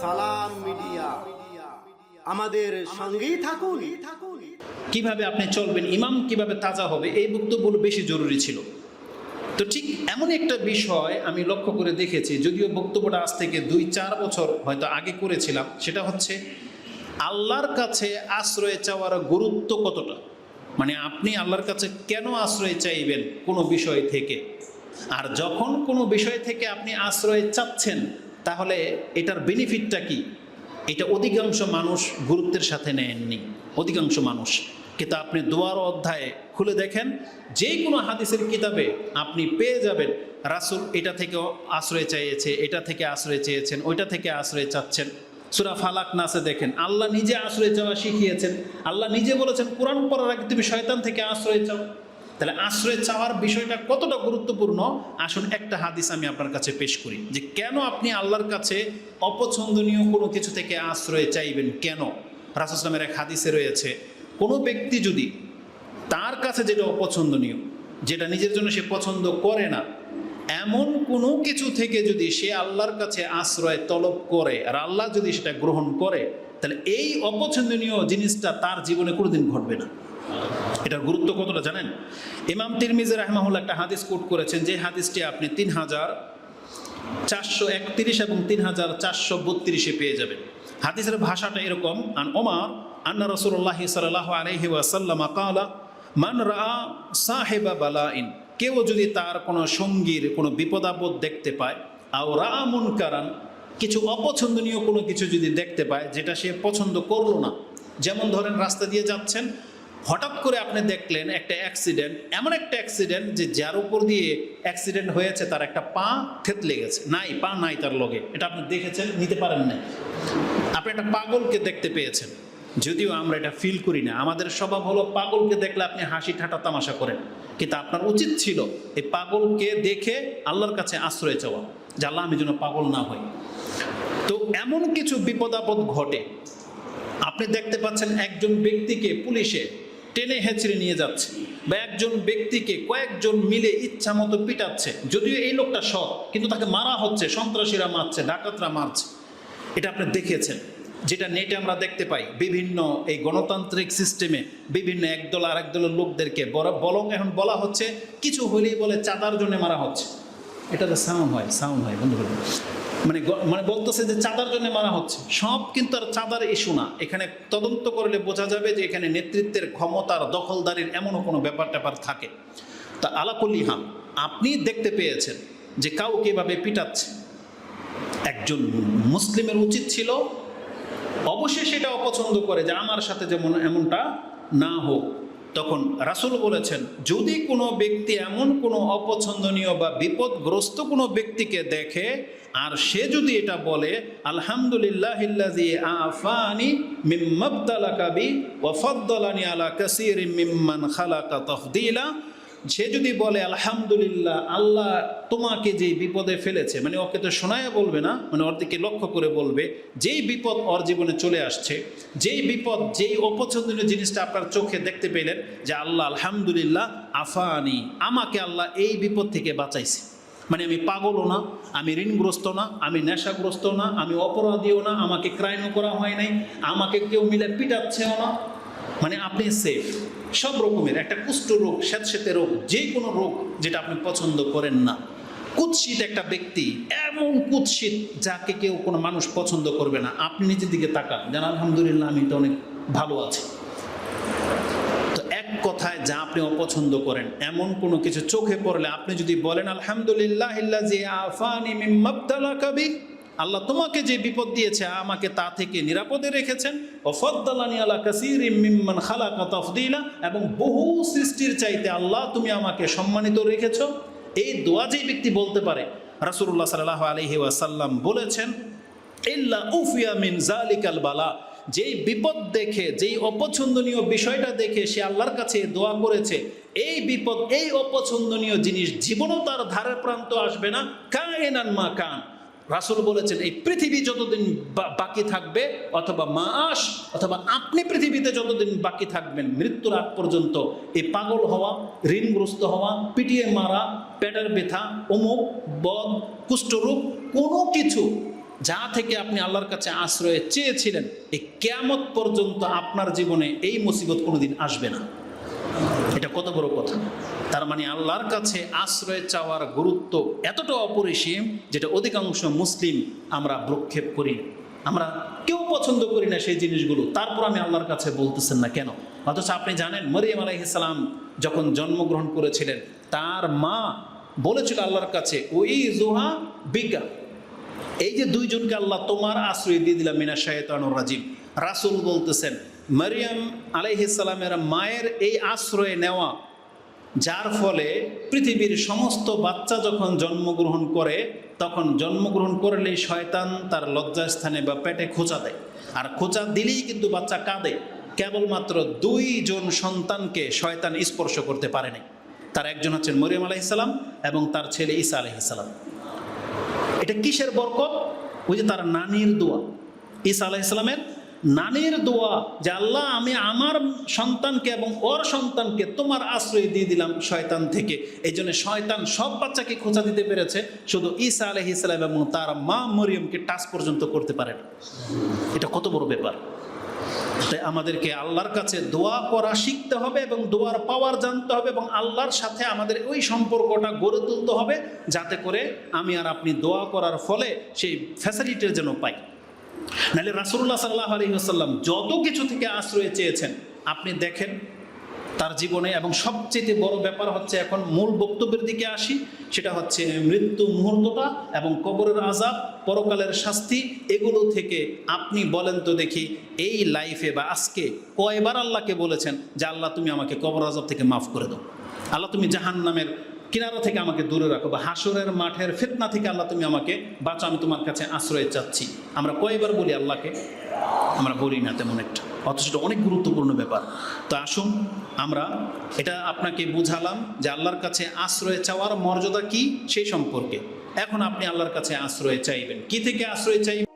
সালাম মিডিয়া। আমাদের সঙ্গেই থাকুন। কীভাবে আপনি চলবেন? ইমাম কীভাবে তাজা হবে? এই বক্তব্যগুলো বেশি জরুরি ছিল। তো ঠিক এমন একটা বিষয় আমি লক্ষ্য করে দেখেছি, যদিও বক্তব্যটা আজ থেকে দুই, চার বছর হয়তো আগে করেছিলাম, সেটা হচ্ছে আল্লাহর কাছে আশ্রয় চাওয়ার গুরুত্ব কতটা? মানে আপনি আল্লাহর কাছে কেন আশ্রয় চাইবেন কোনো বিষয় থেকে? আর যখন কোনো বিষয় থেকে আপনি আশ্রয় চাচ্ছেন, তাহলে এটার বেনিফিটটা কি? এটা অধিকাংশ মানুষ গুরুত্বের সাথে নেননি। অধিকাংশ মানুষ। কিন্তু আপনি দোয়ার অধ্যায়ে খুলে দেখেন যে কোনো হাদিসের কিতাবে আপনি পেয়ে যাবেন, রাসুল এটা থেকে আশ্রয় চাইছে, এটা থেকে আশ্রয় চেয়েছেন, ওইটা থেকে আশ্রয় চাচ্ছেন। সুরা ফালাক নাসে দেখেন, আল্লাহ নিজে আশ্রয় চাওয়া শিখিয়েছেন। আল্লাহ নিজে বলেছেন, কোরআন পড়ার আগে তুমি শয়তান থেকে আশ্রয় চাও। তাহলে আশ্রয় চাওয়ার বিষয়টা কতটা গুরুত্বপূর্ণ? আসুন একটা হাদিস আমি আপনার কাছে পেশ করি, যে কেন আপনি আল্লাহর কাছে অপছন্দনীয় কোনো কিছু থেকে আশ্রয় চাইবেন? কেন? রাসুসলামের এক হাদিসে রয়েছে, কোনো ব্যক্তি যদি তার কাছে যেটা অপছন্দনীয়, যেটা নিজের জন্য সে পছন্দ করে না এমন কোনো কিছু থেকে যদি সে আল্লাহর কাছে আশ্রয় তলব করে আর আল্লাহ যদি সেটা গ্রহণ করে, তাহলে এই অপছন্দনীয় জিনিসটা তার জীবনে কোনোদিন ঘটবে না। এটার গুরুত্ব কতটা জানেন? ইমাম তিরমিজের রাহমাহুল্লাহ একটা হাদিস কোট করেছেন যে হাদিসটি আপনি তিন হাজার চারশো একত্রিশ এবং তিন হাজার চারশো বত্রিশে পেয়ে যাবেন। হাদিসের ভাষাটা এরকম, আন ওমার আন্না রসুল্লাহ সাল্লাহ আলহি ওয়াসাল্লাম কালা, মান রা সাহেবা বালাইন। কেউ যদি তার কোনো সঙ্গীর কোনো বিপদাপদ দেখতে পায়, আও রা মুনকারান কিছু অপছন্দনীয় কোনো কিছু যদি দেখতে পায়, যেটা সে পছন্দ করল না, যেমন ধরেন রাস্তা দিয়ে যাচ্ছেন, হঠাৎ করে আপনি দেখলেন একটা অ্যাক্সিডেন্ট, এমন একটা অ্যাক্সিডেন্ট যে যার উপর দিয়ে অ্যাক্সিডেন্ট হয়েছে, তার একটা পা থেতলে গেছে, নাই, পা নাই তার লগে, এটা আপনি দেখেছেন, নিতে পারেন না আপনি একটা পাগলকে দেখতে পেয়েছেন, যদিও আমরা এটা ফিল করি না, আমাদের স্বভাব হলো পাগলকে দেখলে আপনি হাসি ঠাটা তামাশা করেন। কিন্তু আপনার উচিত ছিল এই পাগলকে দেখে আল্লাহর কাছে আশ্রয় চাওয়া, যে আল্লাহ আমি যেন পাগল না হই। তো এমন কিছু বিপদ আপদ ঘটে। আপনি দেখতে পাচ্ছেন একজন ব্যক্তিকে পুলিশে টেনে হেঁচড়ে নিয়ে যাচ্ছে বা একজন ব্যক্তিকে কয়েকজন মিলে ইচ্ছা মতো পিটাচ্ছে। যদিও এই লোকটা সৎ, কিন্তু তাকে মারা হচ্ছে, সন্ত্রাসীরা মারছে, ডাকাতরা মারছে। এটা আপনি দেখেছেন। যেটা নেটে আমরা দেখতে পাই, বিভিন্ন এই গণতান্ত্রিক সিস্টেমে বিভিন্ন একদল আর একদলের লোকদেরকে বলং এখন বলা হচ্ছে, কিছু হলেই বলে চাঁদার জন্য মারা হচ্ছে। এটা তো সাউন্ড হয় সাউন্ড হয়, বন্ধু বন্ধু মানে মানে বলতেছে যে চাঁদার জন্য মারা হচ্ছে। সব কিন্তু আর চাঁদার ইস্যু না। এখানে তদন্ত করলে বোঝা যাবে যে এখানে নেতৃত্বের ক্ষমতার দখলদারির এমনও কোনো ব্যাপার ট্যাপার থাকে। তা আলাকুল্লি হাম আপনি দেখতে পেয়েছেন যে কাউকে এভাবে পিটাচ্ছে। একজন মুসলিমের উচিত ছিল অবশ্যই সেটা অপছন্দ করে যে আমার সাথে যেমন এমনটা না হোক। তখন রাসূল বলেছেন, যদি কোনো ব্যক্তি এমন কোনো অপছন্দনীয় বা বিপদগ্রস্ত কোনো ব্যক্তিকে দেখে, আর সে যদি এটা বলে আলহামদুলিল্লাহ আফানি খালাকা তাফদীলা সে যদি বলে, আলহামদুলিল্লাহ, আল্লাহ তোমাকে যে বিপদে ফেলেছে মানে ওকে তো শোনায় বলবে না মানে ওর দিকে লক্ষ্য করে বলবে, যেই বিপদ ওর জীবনে চলে আসছে, যেই বিপদ, যেই অপছন্দনীয় জিনিসটা আপনার চোখে দেখতে পেলেন যে, আল্লাহ, আলহামদুলিল্লাহ, আফানি, আমাকে আল্লাহ এই বিপদ থেকে বাঁচাইছে। মানে আমি পাগলও না, আমি ঋণগ্রস্ত না, আমি নেশাগ্রস্ত না, আমি অপরাধীও না, আমাকে ক্রাইমও করা হয় নাই, আমাকে কেউ মিলে পিটাচ্ছেও না মানে আপনি সেফ সব রকমের, একটা কুষ্ঠ রোগ স্যাঁতস্যাঁতে রোগ, যে কোনো রোগ যেটা আপনি পছন্দ করেন না। কুৎসিত একটা ব্যক্তি, এমন কুৎসিত যাকে কেউ কোনো মানুষ পছন্দ করবে না। আপনি নিজের দিকে তাকান, যেন আলহামদুলিল্লাহ আমি তো অনেক ভালো আছি। তো এক কথায় যা আপনি অপছন্দ করেন, এমন কোনো কিছু চোখে পড়লে আপনি যদি বলেন আলহামদুলিল্লাহ আফানি মিম্মাবতালাকাবি আল্লাহ তোমাকে যে বিপদ দিয়েছে আমাকে তা থেকে নিরাপদে রেখেছেন। ওফদ্দালানি আলা কাসির মিম্মান খালাকা তফদিলা, এবং বহু সৃষ্টির চাইতে আল্লাহ তুমি আমাকে সম্মানিত রেখেছ। এই দোয়া যেই ব্যক্তি বলতে পারে, রাসূলুল্লাহ সাল্লাল্লাহু আলাইহি ওয়াসাল্লাম বলেছেন, ইল্লা উফিয়া মিন জালিকাল বালা যেই বিপদ দেখে, যেই অপছন্দনীয় বিষয়টা দেখে সে আল্লাহর কাছে দোয়া করেছে, এই বিপদ, এই অপছন্দনীয় জিনিস জীবনও তার ধারে প্রান্ত আসবে না। কায়নান মা কান। রাসূল বলেছেন, এই পৃথিবী যতদিন বাকি থাকবে, অথবা মাস অথবা আপনি পৃথিবীতে যতদিন বাকি থাকবেন, মৃত্যুর আগ পর্যন্ত এই পাগল হওয়া, ঋণগ্রস্ত হওয়া, পিটিয়ে মারা, পেটের ব্যথা, অমুক, বদ কুষ্ঠরূপ কোনো কিছু যা থেকে আপনি আল্লাহর কাছে আশ্রয়ে চেয়েছিলেন, এই কেয়ামত পর্যন্ত আপনার জীবনে এই মুসিবত কোনোদিন আসবে না। এটা কত বড় কথা। তার মানে আল্লাহর কাছে আশ্রয় চাওয়ার গুরুত্ব এতটা অপরিসীম যেটা অধিকাংশ মুসলিম আমরা ভ্রক্ষেপ করি আমরা কেউ পছন্দ করি না সেই জিনিসগুলো। তারপর আমি আল্লাহর কাছে বলতেছেন না কেন? অথচ আপনি জানেন, মরিয়াম আলাইহিসালাম যখন জন্মগ্রহণ করেছিলেন, তার মা বলেছিল আল্লাহর কাছে, ওই জোহা বিজ্ঞা, এই যে দুইজনকে আল্লাহ তোমার আশ্রয় দিয়ে দিলাম মিনা শায়তানুর রাজিম। রাসূল বলতেছেন, মারিয়াম আলাইহিসসালামের মায়ের এই আশ্রয় নেওয়া যার ফলে পৃথিবীর সমস্ত বাচ্চা যখন জন্মগ্রহণ করে, তখন জন্মগ্রহণ করলেই শয়তান তার লজ্জাস্থানে বা পেটে খোঁচা দেয়। আর খোঁচা দিলেই কিন্তু বাচ্চা কাঁদে। কেবলমাত্র দুইজন সন্তানকে শয়তান স্পর্শ করতে পারে নাই। তার একজন হচ্ছেন মরিয়াম আলাইহিসসালাম এবং তার ছেলে ঈসা আলাইহিসসালাম এটা কিসের বরকত? ওই যে তার নানির দোয়া। ঈসা আলাহ ইসলামের নানির দোয়া যে, আল্লাহ, আমি আমার সন্তানকে এবং ওর সন্তানকে তোমার আশ্রয় দিয়ে দিলাম শয়তান থেকে। এই জন্য শয়তান সব বাচ্চাকে খোঁচা দিতে পেরেছে। শুধু ঈসা আলহ ইসলাম এবং তার মা মরিয়মকে টাচ পর্যন্ত করতে পারেন এটা কত বড় ব্যাপার। তাই আমাদেরকে আল্লাহর কাছে দোয়া করা শিখতে হবে এবং দোয়ার পাওয়ার জানতে হবে এবং আল্লাহর সাথে আমাদের ওই সম্পর্কটা গড়ে তুলতে হবে। যাতে করে আমি আর আপনি দোয়া করার ফলে সেই ফ্যাসিলিটির যেন পাই। নাহলে রাসুল্লাহ সাল্লাহ আলহিহাসাল্লাম যত কিছু থেকে আশ্রয় চেয়েছেন, আপনি দেখেন তার জীবনে এবং সবচেয়ে বড় ব্যাপার হচ্ছে এখন মূল বক্তব্যের দিকে আসি, সেটা হচ্ছে মৃত্যু মুহূর্তটা এবং কবরের আজাব পরকালের শাস্তি, এগুলো থেকে আপনি বলেন তো দেখি এই লাইফে বা আজকে কয়বার আল্লাহকে বলেছেন যে, আল্লাহ, তুমি আমাকে কবর আজাব থেকে মাফ করে দাও। আল্লাহ, তুমি জাহান নামের কিনারা থেকে আমাকে দূরে রাখো বা হাসরের মাঠের ফেতনা থেকে আল্লাহ তুমি আমাকে বাঁচো আমি তোমার কাছে আশ্রয় চাচ্ছি। আমরা কয়বার বলি আল্লাহকে? আমরা বলি না তেমন একটা। অথচ এটা অনেক গুরুত্বপূর্ণ ব্যাপার। তো আসুন, আমরা এটা আপনাকে বুঝালাম যে আল্লাহর কাছে আশ্রয় চাওয়ার মর্যাদা কি? সেই সম্পর্কে। এখন আপনি আল্লাহর কাছে আশ্রয় চাইবেন। কি থেকে আশ্রয় চাইবেন?